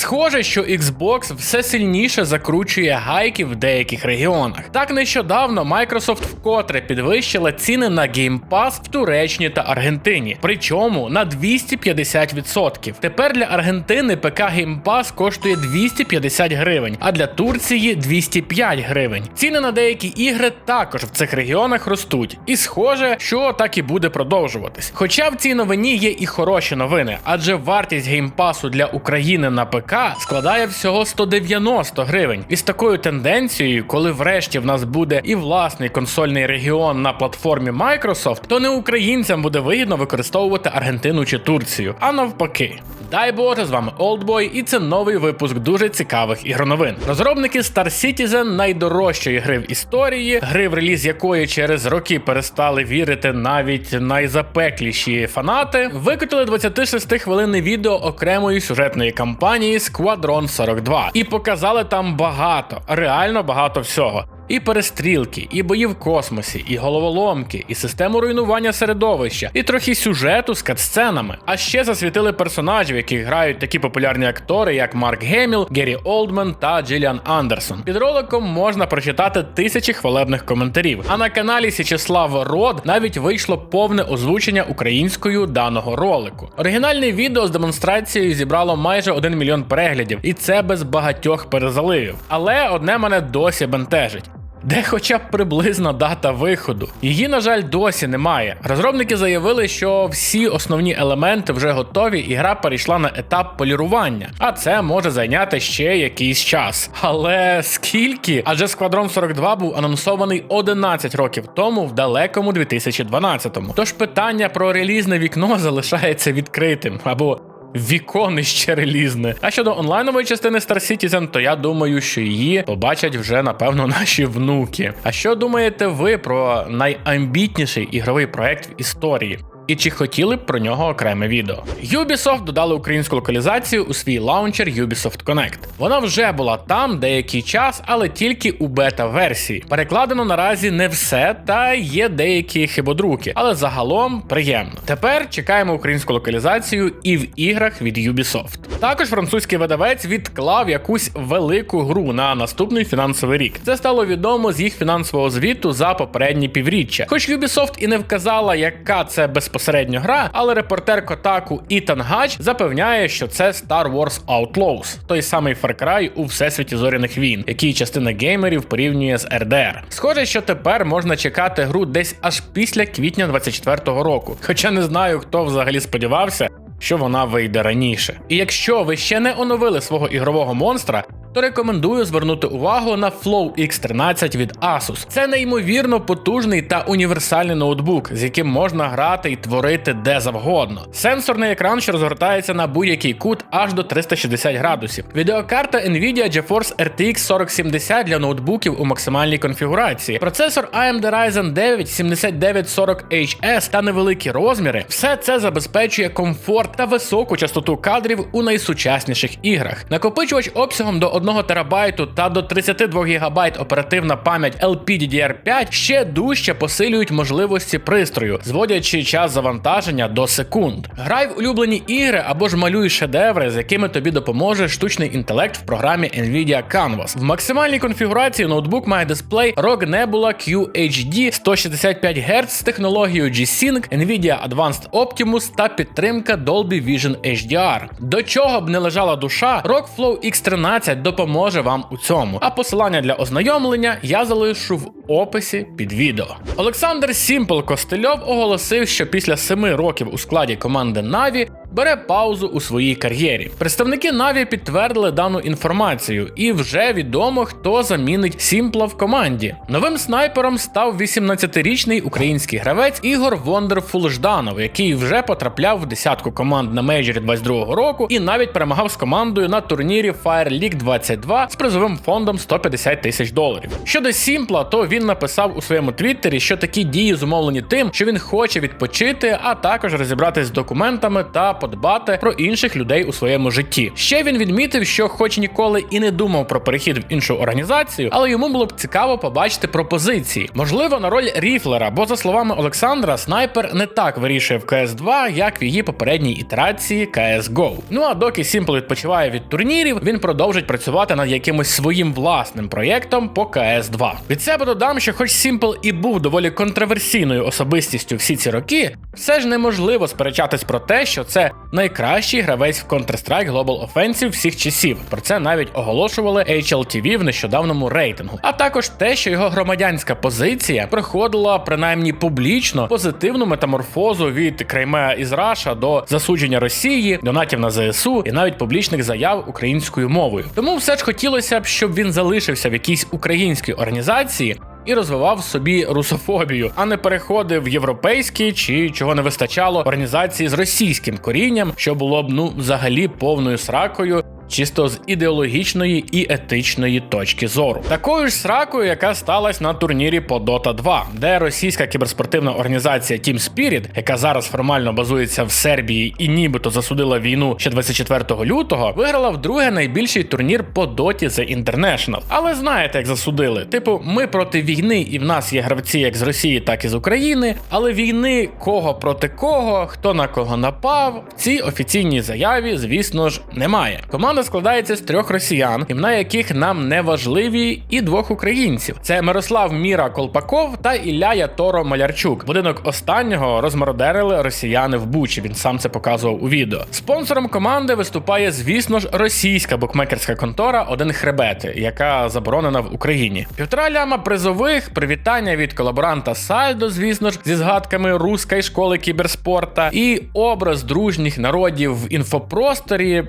Схоже, що Xbox все сильніше закручує гайки в деяких регіонах. Так нещодавно Microsoft вкотре підвищила ціни на Game Pass в Туреччині та Аргентині, причому на 250%. Тепер для Аргентини ПК Game Pass коштує 250 гривень, а для Турції 205 гривень. Ціни на деякі ігри також в цих регіонах ростуть, і схоже, що так і буде продовжуватись. Хоча в цій новині є і хороші новини, адже вартість геймпасу для України на ПК складає всього 190 гривень. І з такою тенденцією, коли врешті в нас буде і власний консольний регіон на платформі Microsoft, то не українцям буде вигідно використовувати Аргентину чи Турцію, а навпаки. Дай Боже, з вами Oldboy, і це новий випуск дуже цікавих ігроновин. Розробники Star Citizen найдорожчої гри в історії, гри в реліз якої через роки перестали вірити навіть найзапекліші фанати, викотили 26-хвилинне відео окремої сюжетної кампанії Squadron 42 і показали там багато, реально багато всього. І перестрілки, і бої в космосі, і головоломки, і систему руйнування середовища, і трохи сюжету з катсценами. А ще засвітили персонажів, яких грають такі популярні актори, як Марк Геміл, Геррі Олдман та Джиліан Андерсон. Під роликом можна прочитати тисячі хвалебних коментарів. А на каналі Січеслав Род навіть вийшло повне озвучення українською даного ролику. Оригінальне відео з демонстрацією зібрало майже 1 мільйон переглядів, і це без багатьох перезаливів. Але одне мене досі бентежить. Де хоча б приблизна дата виходу. Її, на жаль, досі немає. Розробники заявили, що всі основні елементи вже готові, і гра перейшла на етап полірування, а це може зайняти ще якийсь час. Але скільки? Адже Squadron 42 був анонсований 11 років тому в далекому 2012-му. Тож питання про релізне вікно залишається відкритим або віконище релізне. А щодо онлайнової частини Star Citizen, то я думаю, що її побачать вже напевно наші внуки. А що думаєте ви про найамбітніший ігровий проект в історії? І чи хотіли б про нього окреме відео? Ubisoft додали українську локалізацію у свій лаунчер Ubisoft Connect. Вона вже була там деякий час, але тільки у бета-версії. Перекладено наразі не все, та є деякі хибодруки, але загалом приємно. Тепер чекаємо українську локалізацію і в іграх від Ubisoft. Також французький видавець відклав якусь велику гру на наступний фінансовий рік. Це стало відомо з їх фінансового звіту за попередні півріччя. Хоч Ubisoft і не вказала, яка це безпосередньо гра, але репортер Котаку Ітан Гач запевняє, що це Star Wars Outlaws, той самий Far Cry у всесвіті зоряних війн, який частина геймерів порівнює з RDR. Схоже, що тепер можна чекати гру десь аж після квітня 24-го року. Хоча не знаю, хто взагалі сподівався, що вона вийде раніше. І якщо ви ще не оновили свого ігрового монстра, то рекомендую звернути увагу на Flow X13 від Asus. Це неймовірно потужний та універсальний ноутбук, з яким можна грати і творити де завгодно. Сенсорний екран, що розгортається на будь-який кут аж до 360 градусів. Відеокарта Nvidia GeForce RTX 4070 для ноутбуків у максимальній конфігурації. Процесор AMD Ryzen 9 7940HS та невеликі розміри. Все це забезпечує комфорт та високу частоту кадрів у найсучасніших іграх. Накопичувач обсягом до 1 терабайту та до 32 ГБ оперативна пам'ять LPDDR5 ще дужче посилюють можливості пристрою, зводячи час завантаження до секунд. Грай в улюблені ігри або ж малюй шедеври, з якими тобі допоможе штучний інтелект в програмі Nvidia Canvas. В максимальній конфігурації ноутбук має дисплей ROG Nebula QHD 165 Гц з технологією G-Sync, Nvidia Advanced Optimus та підтримка Dolby Vision HDR. До чого б не лежала душа, ROG Flow X13 допоможе вам у цьому. А посилання для ознайомлення я залишу в описі під відео. Олександр Сімпл Костельов оголосив, що після семи років у складі команди Na'Vi бере паузу у своїй кар'єрі. Представники Na'Vi підтвердили дану інформацію, і вже відомо, хто замінить Сімпла в команді. Новим снайпером став 18-річний український гравець Ігор Вондерфул Жданов, який вже потрапляв в десятку команд на мейджорі 22-го року і навіть перемагав з командою на турнірі Fire League 22 з призовим фондом 150 тисяч доларів. Щодо Сімпла, то він написав у своєму твіттері, що такі дії зумовлені тим, що він хоче відпочити, а також розібратись з документами та подбати про інших людей у своєму житті. Ще він відмітив, що, хоч ніколи і не думав про перехід в іншу організацію, але йому було б цікаво побачити пропозиції. Можливо, на роль ріфлера, бо за словами Олександра, снайпер не так вирішує в cs 2 як в її попередній ітерації CSGO. Ну а доки Сімпл відпочиває від турнірів, він продовжить працювати над якимось своїм власним проєктом по cs 2 Від себе додам, що, хоч Сімпл і був доволі контроверсійною особистістю всі ці роки, все ж неможливо сперечатись про те, що це найкращий гравець в Counter-Strike Global Offensive всіх часів. Про це навіть оголошували HLTV в нещодавному рейтингу. А також те, що його громадянська позиція проходила принаймні публічно позитивну метаморфозу від Креймеа із Раша до засудження Росії, донатів на ЗСУ і навіть публічних заяв українською мовою. Тому все ж хотілося б, щоб він залишився в якійсь українській організації. І розвивав собі русофобію, а не переходив в європейські чи чого не вистачало організації з російським корінням, що було б ну взагалі повною сракою чисто з ідеологічної і етичної точки зору. Такою ж сракою, яка сталася на турнірі по Dota 2, де російська кіберспортивна організація Team Spirit, яка зараз формально базується в Сербії і нібито засудила війну ще 24 лютого, виграла вдруге найбільший турнір по Доті The International. Але знаєте, як засудили? Типу, ми проти війни, і в нас є гравці як з Росії, так і з України. Але війни кого проти кого, хто на кого напав, в цій офіційній заяві, звісно ж, немає. Команда складається з трьох росіян, імена яких нам не важливі, і двох українців: це Мирослав Міра Колпаков та Ілля Яторо Малярчук. Будинок останнього розмародерили росіяни в Бучі. Він сам це показував у відео. Спонсором команди виступає, звісно ж, російська букмекерська контора Один Хребет, яка заборонена в Україні. Півтора ляма призових, привітання від колаборанта Сальдо, звісно ж, зі згадками руської школи кіберспорта, і образ дружніх народів в інфопросторі.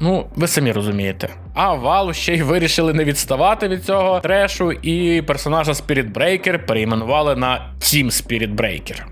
Ну, ви самі розумієте. А вал ще й вирішили не відставати від цього трешу, і персонажа Spirit Breaker перейменували на Team Spirit Breaker.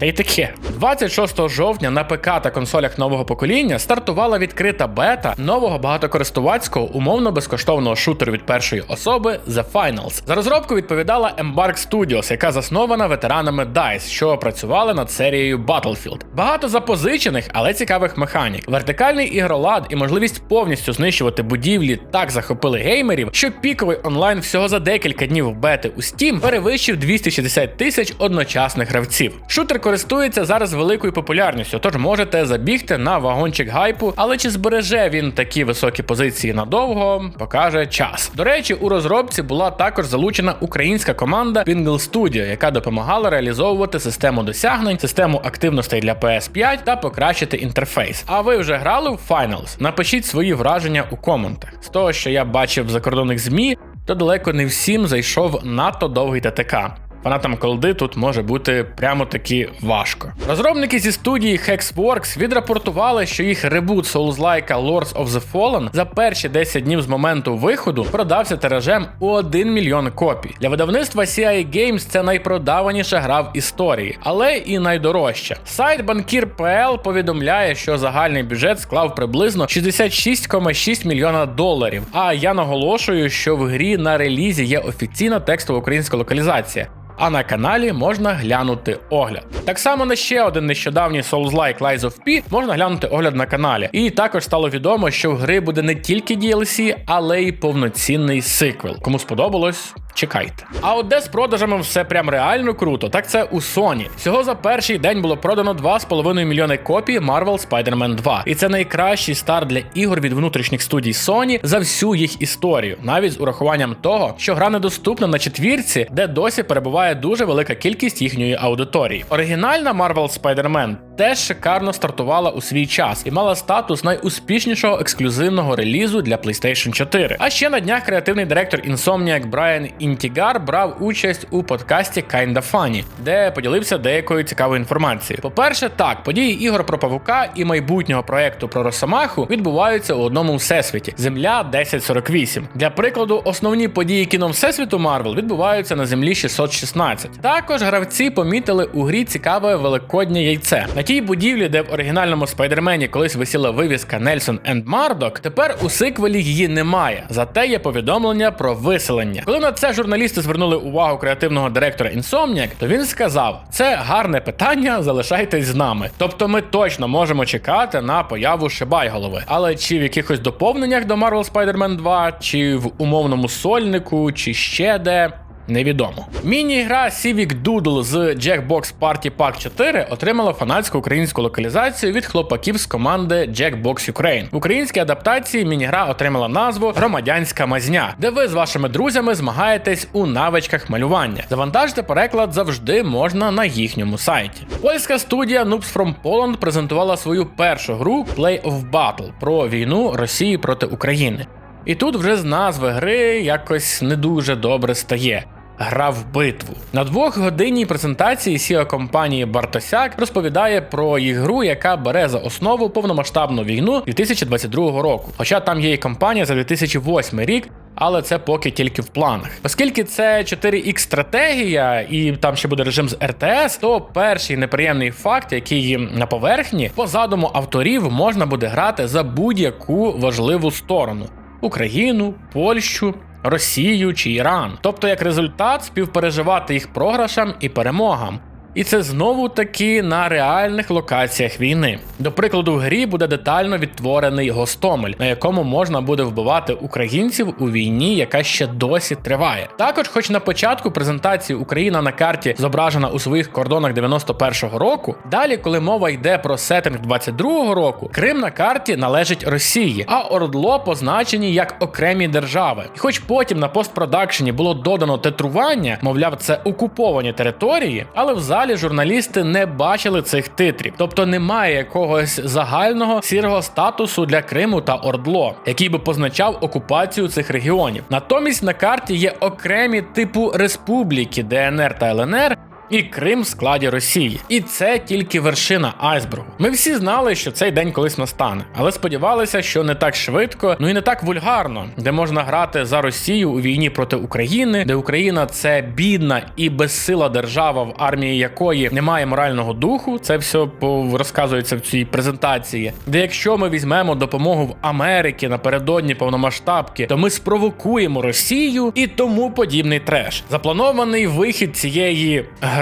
Та й таке, 26 жовтня на ПК та консолях нового покоління стартувала відкрита бета нового багатокористувацького умовно безкоштовного шутеру від першої особи The Finals. За розробку відповідала Embark Studios, яка заснована ветеранами DICE, що працювали над серією Battlefield. Багато запозичених, але цікавих механік. Вертикальний ігролад і можливість повністю знищувати будівлі так захопили геймерів, що піковий онлайн всього за декілька днів бети у Steam перевищив 260 тисяч одночасних гравців. Шутер користується зараз великою популярністю, тож можете забігти на вагончик гайпу, але чи збереже він такі високі позиції надовго, покаже час. До речі, у розробці була також залучена українська команда Pingle Studio, яка допомагала реалізовувати систему досягнень, систему активностей для PS5 та покращити інтерфейс. А ви вже грали в Finals? Напишіть свої враження у коментах. З того, що я бачив в закордонних змі, то далеко не всім зайшов надто довгий ТТК. Фанатам колди тут може бути прямо таки важко. Розробники зі студії Hexworks відрапортували, що їх ребут Souls-like Lords of the Fallen за перші 10 днів з моменту виходу продався тиражем у 1 мільйон копій. Для видавництва CI Games це найпродаваніша гра в історії, але і найдорожча. Сайт Банкір.pl повідомляє, що загальний бюджет склав приблизно 66,6 мільйона доларів. А я наголошую, що в грі на релізі є офіційна текстова українська локалізація а на каналі можна глянути огляд. Так само на ще один нещодавній Souls-like Lies of P можна глянути огляд на каналі. І також стало відомо, що в гри буде не тільки DLC, але й повноцінний сиквел. Кому сподобалось, чекайте. А от де з продажами все прям реально круто, так це у Sony. Всього за перший день було продано 2,5 мільйони копій Marvel Spider-Man 2. І це найкращий старт для ігор від внутрішніх студій Sony за всю їх історію, навіть з урахуванням того, що гра недоступна на четвірці, де досі перебуває дуже велика кількість їхньої аудиторії. Оригінальна Marvel Spider-Man теж шикарно стартувала у свій час і мала статус найуспішнішого ексклюзивного релізу для PlayStation 4. А ще на днях креативний директор Insomniac Брайан Інтігар брав участь у подкасті Kinda Funny, де поділився деякою цікавою інформацією. По-перше, так, події ігор про павука і майбутнього проекту про Росомаху відбуваються у одному всесвіті Земля 1048. Для прикладу, основні події кіно Всесвіту Марвел відбуваються на землі 616. Також гравці помітили у грі цікаве великоднє яйце. На тій будівлі, де в оригінальному спайдермені колись висіла вивіска Нельсон енд Мардок, тепер у сиквелі її немає. Зате є повідомлення про виселення. Коли на це журналісти звернули увагу креативного директора Insomniac, то він сказав: це гарне питання, залишайтесь з нами. Тобто ми точно можемо чекати на появу Шибайголови. Але чи в якихось доповненнях до Marvel Spider-Man 2, чи в умовному сольнику, чи ще де. Невідомо. Міні-гра Civic Doodle з Jackbox Party Pack 4 отримала фанатську українську локалізацію від хлопаків з команди Jackbox Ukraine. В українській адаптації міні-гра отримала назву Громадянська мазня, де ви з вашими друзями змагаєтесь у навичках малювання. Завантажити переклад завжди можна на їхньому сайті. Польська студія Noobs from Poland презентувала свою першу гру Play of Battle про війну Росії проти України. І тут вже з назви гри якось не дуже добре стає. Гра в битву на двохгодинній презентації CEO компанії Бартосяк розповідає про їх гру, яка бере за основу повномасштабну війну 2022 року. Хоча там є і кампанія за 2008 рік. Але це поки тільки в планах. Оскільки це 4X стратегія, і там ще буде режим з РТС, то перший неприємний факт, який на поверхні, по задуму авторів можна буде грати за будь-яку важливу сторону: Україну, Польщу. Росію чи Іран, тобто як результат співпереживати їх програшам і перемогам. І це знову таки на реальних локаціях війни. До прикладу, в грі буде детально відтворений Гостомель, на якому можна буде вбивати українців у війні, яка ще досі триває. Також, хоч на початку презентації Україна на карті зображена у своїх кордонах 91-го року, далі, коли мова йде про сеттинг 22-го року, Крим на карті належить Росії, а Ордло позначені як окремі держави. І хоч потім на постпродакшені було додано титрування, мовляв, це окуповані території, але в залі журналісти не бачили цих титрів, тобто немає якогось загального сірого статусу для Криму та Ордло, який би позначав окупацію цих регіонів. Натомість на карті є окремі типу республіки ДНР та ЛНР. І Крим в складі Росії, і це тільки вершина айсбергу. Ми всі знали, що цей день колись настане, але сподівалися, що не так швидко, ну і не так вульгарно, де можна грати за Росію у війні проти України, де Україна це бідна і безсила держава, в армії якої немає морального духу. Це все розказується в цій презентації. Де якщо ми візьмемо допомогу в Америки напередодні повномасштабки, то ми спровокуємо Росію і тому подібний треш. Запланований вихід цієї гри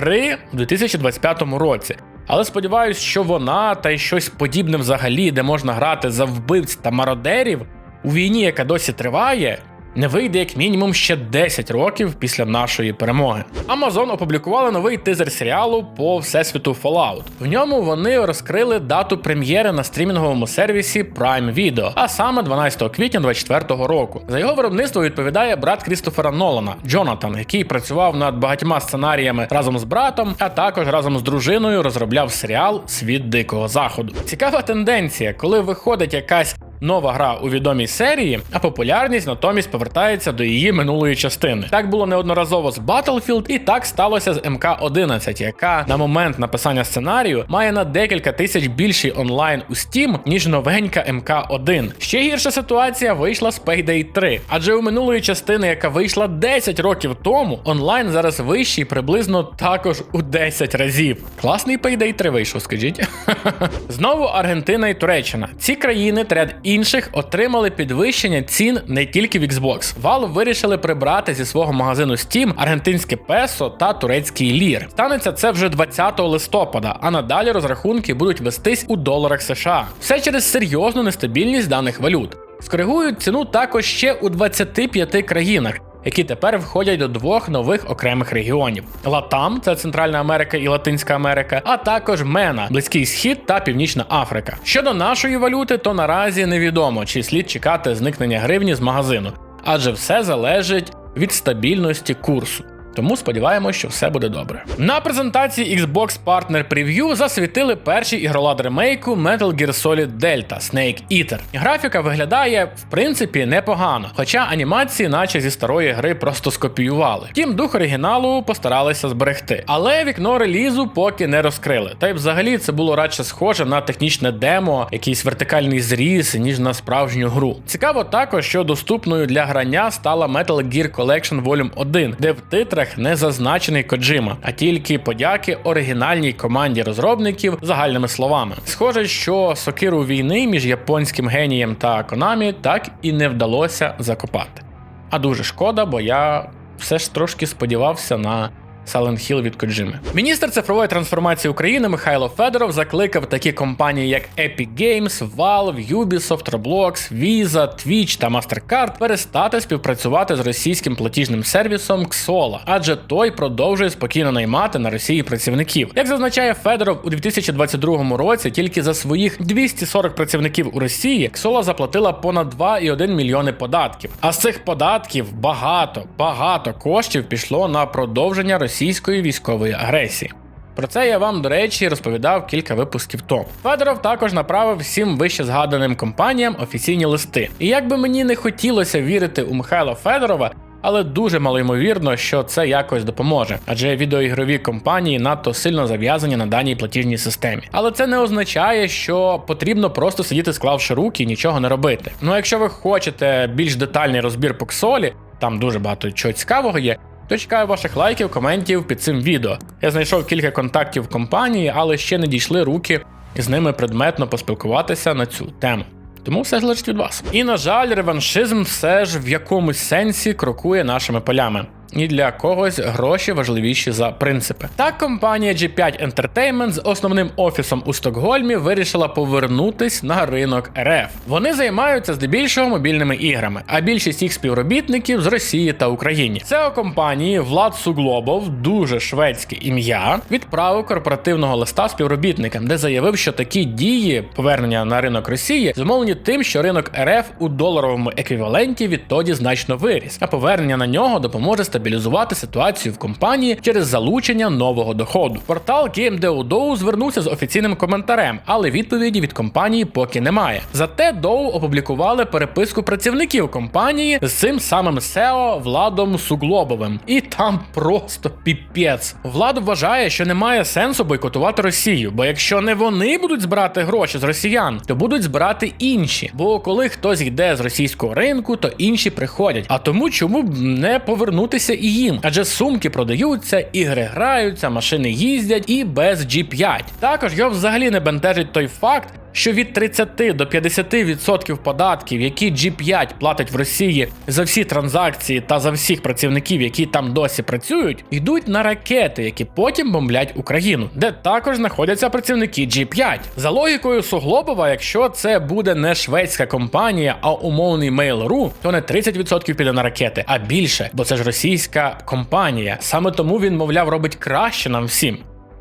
в 2025 році. Але сподіваюсь, що вона та й щось подібне взагалі, де можна грати за вбивць та мародерів у війні, яка досі триває, не вийде як мінімум ще 10 років після нашої перемоги. Amazon опублікували новий тизер серіалу по всесвіту Fallout. В ньому вони розкрили дату прем'єри на стрімінговому сервісі Prime Video, а саме 12 квітня 2024 року. За його виробництво відповідає брат Крістофера Нолана Джонатан, який працював над багатьма сценаріями разом з братом, а також разом з дружиною розробляв серіал Світ Дикого Заходу. Цікава тенденція, коли виходить якась нова гра у відомій серії, а популярність натомість повертається до її минулої частини. Так було неодноразово з Battlefield, і так сталося з МК-11, яка на момент написання сценарію має на декілька тисяч більший онлайн у Steam, ніж новенька МК-1. Ще гірша ситуація вийшла з Payday 3, адже у минулої частини, яка вийшла 10 років тому, онлайн зараз вищий приблизно також у 10 разів. Класний Payday 3 вийшов, скажіть. Знову Аргентина і Туреччина. Ці країни тред інших отримали підвищення цін не тільки в Xbox. Valve вирішили прибрати зі свого магазину Steam аргентинське песо та турецький лір. Станеться це вже 20 листопада, а надалі розрахунки будуть вестись у доларах США. Все через серйозну нестабільність даних валют. Скоригують ціну також ще у 25 країнах які тепер входять до двох нових окремих регіонів: Латам, це Центральна Америка і Латинська Америка, а також Мена, Близький Схід та Північна Африка. Щодо нашої валюти, то наразі невідомо, чи слід чекати зникнення гривні з магазину, адже все залежить від стабільності курсу. Тому сподіваємося, що все буде добре. На презентації Xbox Partner Preview засвітили перший ігролад ремейку Metal Gear Solid Delta Snake Eater. Графіка виглядає в принципі непогано, хоча анімації, наче зі старої гри, просто скопіювали. Втім, дух оригіналу постаралися зберегти. Але вікно релізу поки не розкрили. Та й взагалі це було радше схоже на технічне демо, якийсь вертикальний зріз, ніж на справжню гру. Цікаво також, що доступною для грання стала Metal Gear Collection Volume 1, де в титрах коментарях не зазначений Коджима, а тільки подяки оригінальній команді розробників загальними словами. Схоже, що сокиру війни між японським генієм та Конамі так і не вдалося закопати. А дуже шкода, бо я все ж трошки сподівався на Silent Hill від Коджими. Міністр цифрової трансформації України Михайло Федоров закликав такі компанії, як Epic Games, Valve, Ubisoft, Roblox, Visa, Twitch та MasterCard перестати співпрацювати з російським платіжним сервісом Xsola, адже той продовжує спокійно наймати на Росії працівників. Як зазначає Федоров, у 2022 році тільки за своїх 240 працівників у Росії Xsola заплатила понад 2,1 мільйони податків. А з цих податків багато, багато коштів пішло на продовження російської військової агресії. Про це я вам, до речі, розповідав кілька випусків тому. Федоров також направив всім вище згаданим компаніям офіційні листи. І як би мені не хотілося вірити у Михайла Федорова, але дуже малоймовірно, що це якось допоможе, адже відеоігрові компанії надто сильно зав'язані на даній платіжній системі. Але це не означає, що потрібно просто сидіти, склавши руки і нічого не робити. Ну, якщо ви хочете більш детальний розбір по ксолі, там дуже багато чого цікавого є. То чекаю ваших лайків, коментів під цим відео. Я знайшов кілька контактів компанії, але ще не дійшли руки з ними предметно поспілкуватися на цю тему. Тому все залежить від вас. І на жаль, реваншизм все ж в якомусь сенсі крокує нашими полями. І для когось гроші важливіші за принципи. Так, компанія G5 Entertainment з основним офісом у Стокгольмі вирішила повернутись на ринок РФ. Вони займаються здебільшого мобільними іграми, а більшість їх співробітників з Росії та України. Це у компанії Влад Суглобов, дуже шведське ім'я, відправив корпоративного листа співробітникам, де заявив, що такі дії повернення на ринок Росії зумовлені тим, що ринок РФ у доларовому еквіваленті відтоді значно виріс, а повернення на нього допоможе стабілізувати ситуацію в компанії через залучення нового доходу. Портал GameDeoDow звернувся з офіційним коментарем, але відповіді від компанії поки немає. Зате Доу опублікували переписку працівників компанії з цим самим SEO Владом Суглобовим. І там просто піпець. Влад вважає, що немає сенсу бойкотувати Росію, бо якщо не вони будуть збирати гроші з росіян, то будуть збирати інші. Бо коли хтось йде з російського ринку, то інші приходять. А тому чому б не повернутися і їм? Адже сумки продаються, ігри граються, машини їздять і без G5. Також його взагалі не бентежить той факт. Що від 30 до 50% податків, які G5 платить в Росії за всі транзакції та за всіх працівників, які там досі працюють, йдуть на ракети, які потім бомблять Україну, де також знаходяться працівники G5. За логікою Суглобова, якщо це буде не шведська компанія, а умовний Mail.ru, то не 30% піде на ракети, а більше, бо це ж російська компанія. Саме тому він, мовляв, робить краще нам всім.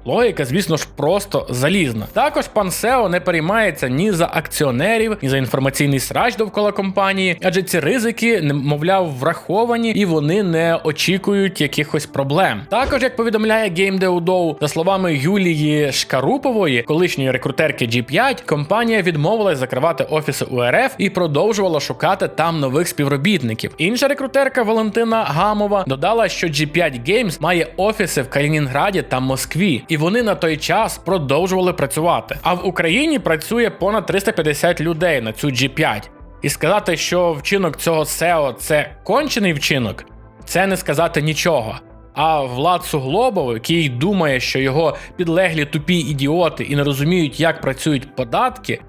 Логіка, звісно ж, просто залізна. Також пан Сео не переймається ні за акціонерів, ні за інформаційний срач довкола компанії, адже ці ризики, мовляв, враховані і вони не очікують якихось проблем. Також, як повідомляє GameDeoDow, за словами Юлії Шкарупової, колишньої рекрутерки G5, компанія відмовилась закривати офіси УРФ і продовжувала шукати там нових співробітників. Інша рекрутерка Валентина Гамова додала, що G5 Games має офіси в Калінінграді та Москві, і вони на той час продовжували працювати. А в Україні працює понад 350 людей на цю G5. І сказати, що вчинок цього SEO – це кончений вчинок, це не сказати нічого. А Влад Суглобов, який думає, що його підлеглі тупі ідіоти і не розуміють, як працюють податки.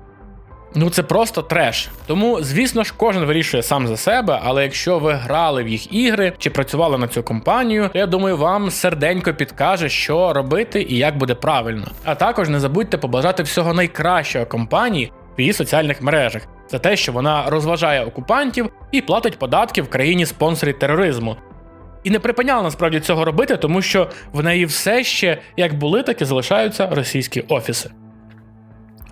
Ну це просто треш. Тому, звісно ж, кожен вирішує сам за себе, але якщо ви грали в їх ігри чи працювали на цю компанію, то я думаю, вам серденько підкаже, що робити і як буде правильно. А також не забудьте побажати всього найкращого компанії в її соціальних мережах за те, що вона розважає окупантів і платить податки в країні спонсорі тероризму. І не припиняла насправді цього робити, тому що в неї все ще як були, так і залишаються російські офіси.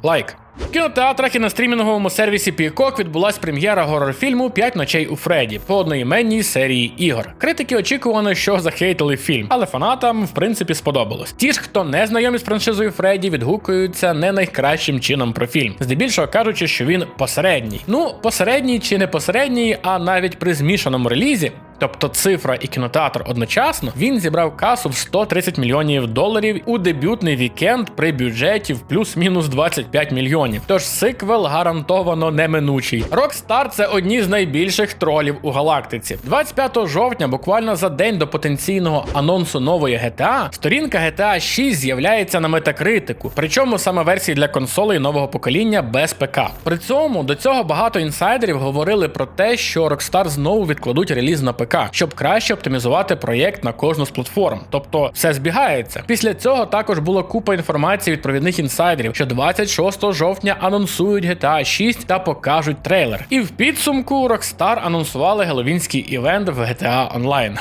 Лайк. В кінотеатрах і на стрімінговому сервісі Peacock відбулась прем'єра горор-фільму «П'ять ночей у Фредді по одноіменній серії ігор. Критики очікувано, що захейтили фільм, але фанатам в принципі сподобалось. Ті ж, хто не знайомі з франшизою Фредді, відгукуються не найкращим чином про фільм, здебільшого кажучи, що він посередній. Ну, посередній чи не посередній, а навіть при змішаному релізі. Тобто цифра і кінотеатр одночасно, він зібрав касу в 130 мільйонів доларів у дебютний вікенд при бюджеті в плюс-мінус 25 мільйонів. Тож сиквел гарантовано неминучий. Rockstar – це одні з найбільших тролів у галактиці. 25 жовтня, буквально за день до потенційного анонсу нової GTA, сторінка GTA 6 з'являється на метакритику, причому саме версії для консолей нового покоління без ПК. При цьому до цього багато інсайдерів говорили про те, що Rockstar знову відкладуть реліз на ПК, щоб краще оптимізувати проєкт на кожну з платформ. Тобто все збігається. Після цього також була купа інформації від провідних інсайдерів, що 26 жовтня анонсують GTA 6 та покажуть трейлер. І в підсумку Rockstar анонсували геловінський івент в GTA Online.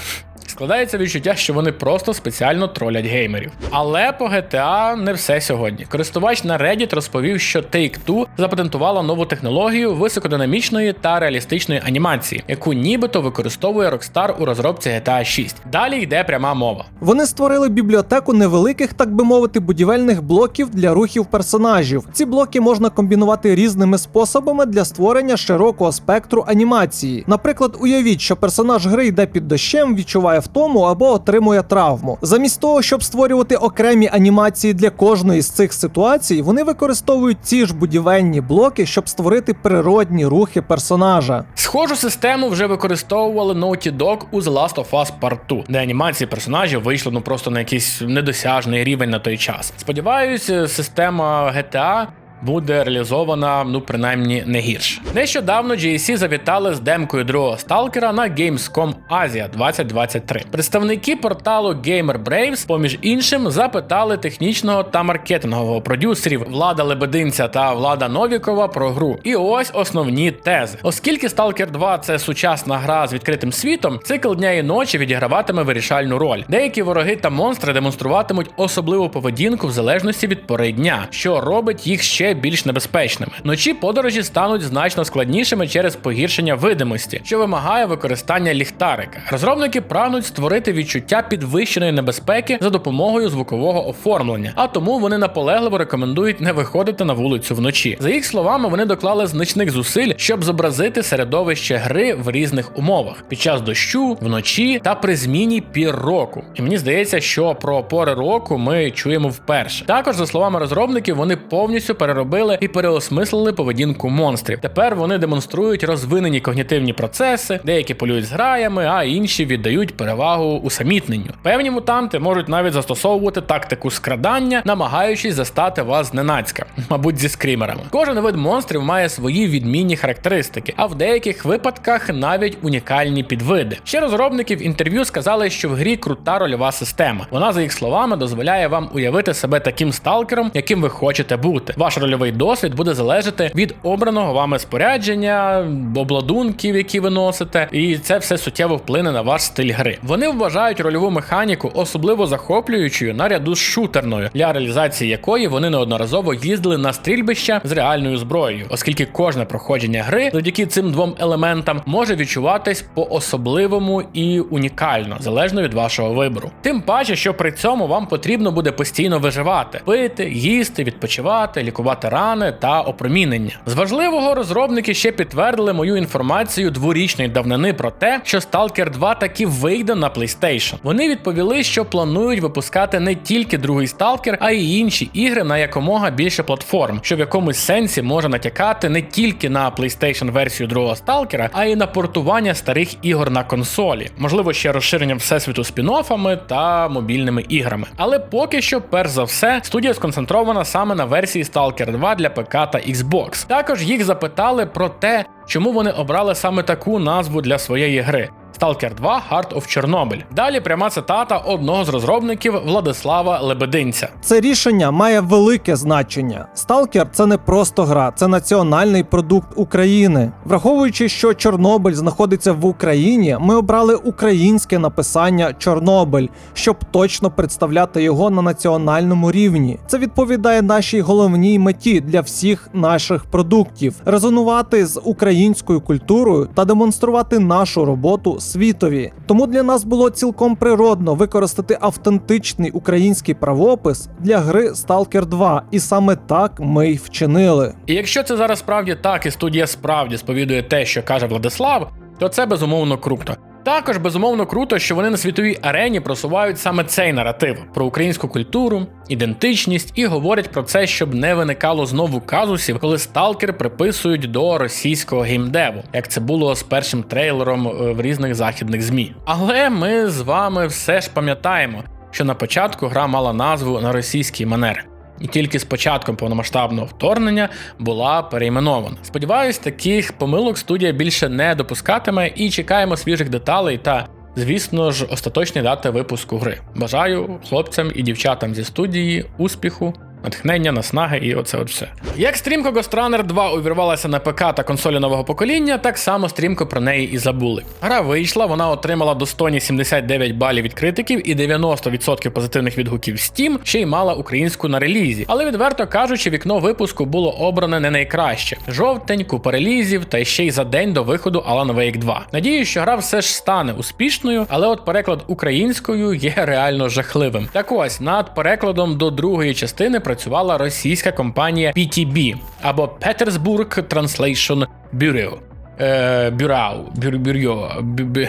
Складається відчуття, що вони просто спеціально тролять геймерів. Але по GTA не все сьогодні. Користувач на Reddit розповів, що Take-Two запатентувала нову технологію високодинамічної та реалістичної анімації, яку нібито використовує Rockstar у розробці GTA 6. Далі йде пряма мова. Вони створили бібліотеку невеликих, так би мовити, будівельних блоків для рухів персонажів. Ці блоки можна комбінувати різними способами для створення широкого спектру анімації. Наприклад, уявіть, що персонаж гри йде під дощем, відчуває втому або отримує травму. Замість того, щоб створювати окремі анімації для кожної з цих ситуацій, вони використовують ці ж будівельні блоки, щоб створити природні рухи персонажа. Схожу систему вже використовували Naughty Dog у The Last of Us Part 2, де анімації персонажів вийшли ну просто на якийсь недосяжний рівень на той час. Сподіваюсь, система GTA буде реалізована, ну принаймні не гірше. Нещодавно GSC завітали з демкою другого сталкера на Gamescom Asia 2023. Представники порталу Gamer Braves, поміж іншим, запитали технічного та маркетингового продюсерів Влада Лебединця та Влада Новікова про гру. І ось основні тези. Оскільки Stalker 2 це сучасна гра з відкритим світом, цикл дня і ночі відіграватиме вирішальну роль. Деякі вороги та монстри демонструватимуть особливу поведінку в залежності від пори дня, що робить їх ще більш небезпечними. Вночі подорожі стануть значно складнішими через погіршення видимості, що вимагає використання ліхтарика. Розробники прагнуть створити відчуття підвищеної небезпеки за допомогою звукового оформлення, а тому вони наполегливо рекомендують не виходити на вулицю вночі. За їх словами, вони доклали значних зусиль, щоб зобразити середовище гри в різних умовах під час дощу, вночі та при зміні пір року. І мені здається, що про пори року ми чуємо вперше. Також, за словами розробників, вони повністю переробили і переосмислили поведінку монстрів. Тепер вони демонструють розвинені когнітивні процеси, деякі полюють з граями, а інші віддають перевагу усамітненню. Певні мутанти можуть навіть застосовувати тактику скрадання, намагаючись застати вас зненацька, мабуть, зі скрімерами. Кожен вид монстрів має свої відмінні характеристики, а в деяких випадках навіть унікальні підвиди. Ще розробники в інтерв'ю сказали, що в грі крута рольова система. Вона, за їх словами, дозволяє вам уявити себе таким сталкером, яким ви хочете бути. Ваш рольовий досвід буде залежати від обраного вами спорядження, обладунків, які ви носите, і це все суттєво вплине на ваш стиль гри. Вони вважають рольову механіку особливо захоплюючою наряду з шутерною, для реалізації якої вони неодноразово їздили на стрільбища з реальною зброєю, оскільки кожне проходження гри завдяки цим двом елементам може відчуватись по-особливому і унікально, залежно від вашого вибору. Тим паче, що при цьому вам потрібно буде постійно виживати, пити, їсти, відпочивати, лікувати рани та опромінення. З важливого розробники ще підтвердили мою інформацію дворічної давнини про те, що Stalker 2 таки вийде на PlayStation. Вони відповіли, що планують випускати не тільки другий Stalker, а й інші ігри на якомога більше платформ, що в якомусь сенсі може натякати не тільки на PlayStation версію другого Stalker, а й на портування старих ігор на консолі, можливо, ще розширенням всесвіту спін-оффами та мобільними іграми. Але поки що, перш за все, студія сконцентрована саме на версії Stalker 2 для ПК та Xbox. Також їх запитали про те, чому вони обрали саме таку назву для своєї гри. Stalker 2 Heart of Chernobyl. Далі пряма цитата одного з розробників Владислава Лебединця. Це рішення має велике значення. Сталкер це не просто гра, це національний продукт України. Враховуючи, що Чорнобиль знаходиться в Україні, ми обрали українське написання Чорнобиль, щоб точно представляти його на національному рівні. Це відповідає нашій головній меті для всіх наших продуктів: резонувати з українською культурою та демонструвати нашу роботу світові. Тому для нас було цілком природно використати автентичний український правопис для гри Stalker 2, і саме так ми й вчинили. І якщо це зараз справді так, і студія справді сповідує те, що каже Владислав, то це безумовно круто. Також безумовно круто, що вони на світовій арені просувають саме цей наратив про українську культуру, ідентичність і говорять про це, щоб не виникало знову казусів, коли сталкер приписують до російського геймдеву, як це було з першим трейлером е, в різних західних змі. Але ми з вами все ж пам'ятаємо, що на початку гра мала назву на російський манер. І тільки з початком повномасштабного вторгнення була перейменована. Сподіваюсь, таких помилок студія більше не допускатиме і чекаємо свіжих деталей та, звісно ж, остаточні дати випуску гри. Бажаю хлопцям і дівчатам зі студії успіху. Натхнення, наснаги і оце от все. Як стрімко Ghost Runner 2 увірвалася на ПК та консолі нового покоління, так само стрімко про неї і забули. Гра вийшла, вона отримала достойні 79 балів від критиків і 90% позитивних відгуків Steam, ще й мала українську на релізі. Але відверто кажучи, вікно випуску було обране не найкраще. Жовтень, купа релізів, та ще й за день до виходу Alan Wake 2. Надію, що гра все ж стане успішною, але от переклад українською є реально жахливим. Так ось над перекладом до другої частини працювала російська компанія PTB або Petersburg Translation Bureau. Е, Бюрау, бюр, бюрьо, бю, бю.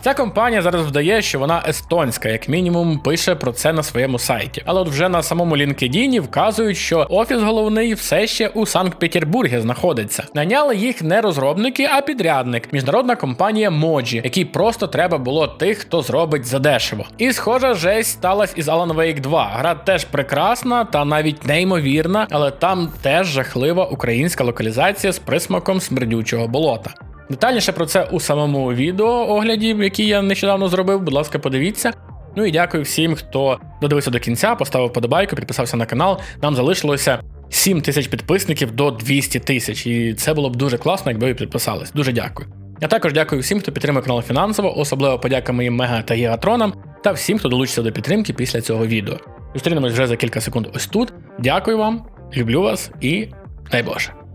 Ця компанія зараз вдає, що вона естонська, як мінімум, пише про це на своєму сайті. Але от вже на самому LinkedIn вказують, що офіс головний все ще у Санкт-Петербургі знаходиться. Наняли їх не розробники, а підрядник, міжнародна компанія Моджі, якій просто треба було тих, хто зробить задешево. І схожа жесть сталася із Alan Wake 2. Гра теж прекрасна та навіть неймовірна, але там теж жахлива українська локалізація з присмаком смердючого болота. Детальніше про це у самому відео огляді, який я нещодавно зробив. Будь ласка, подивіться. Ну і дякую всім, хто додивився до кінця, поставив подобайку, підписався на канал. Нам залишилося 7 тисяч підписників до 200 тисяч. І це було б дуже класно, якби ви підписались. Дуже дякую. Я також дякую всім, хто підтримує канал фінансово, особливо подяка моїм мега та гігатронам, та всім, хто долучиться до підтримки після цього відео. Зустрінемось вже за кілька секунд ось тут. Дякую вам, люблю вас і дай Боже.